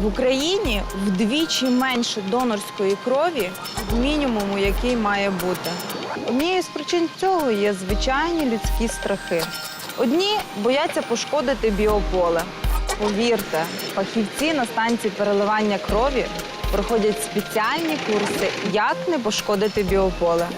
В Україні вдвічі менше донорської крові мінімуму, який має бути. Однією з причин цього є звичайні людські страхи. Одні бояться пошкодити біополе. Повірте, фахівці на станції переливання крові проходять спеціальні курси, як не пошкодити біополе.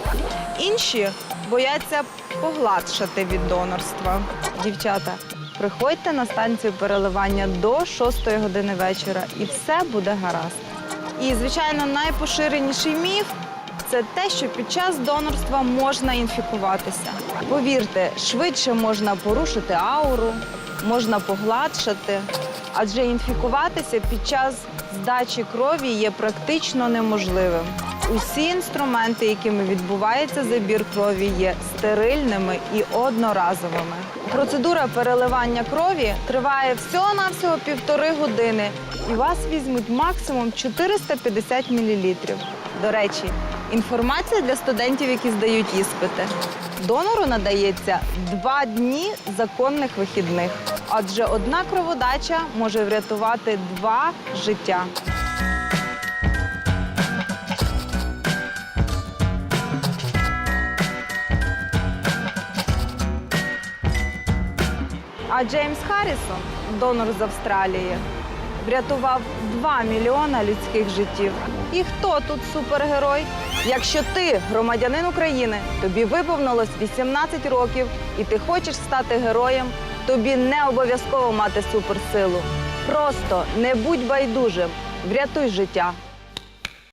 Інші бояться погладшати від донорства. Дівчата, приходьте на станцію переливання до 6 години вечора, і все буде гаразд. І, звичайно, найпоширеніший міф це те, що під час донорства можна інфікуватися. Повірте, швидше можна порушити ауру, можна погладшати, адже інфікуватися під час здачі крові є практично неможливим. Усі інструменти, якими відбувається забір крові, є стерильними і одноразовими. Процедура переливання крові триває всього-навсього півтори години, і вас візьмуть максимум 450 мл. До речі, інформація для студентів, які здають іспити. Донору надається два дні законних вихідних, адже одна кроводача може врятувати два життя. А Джеймс Харрісон, донор з Австралії, врятував 2 мільйона людських життів. І хто тут супергерой? Якщо ти громадянин України, тобі виповнилось 18 років, і ти хочеш стати героєм, тобі не обов'язково мати суперсилу. Просто не будь байдужим, врятуй життя.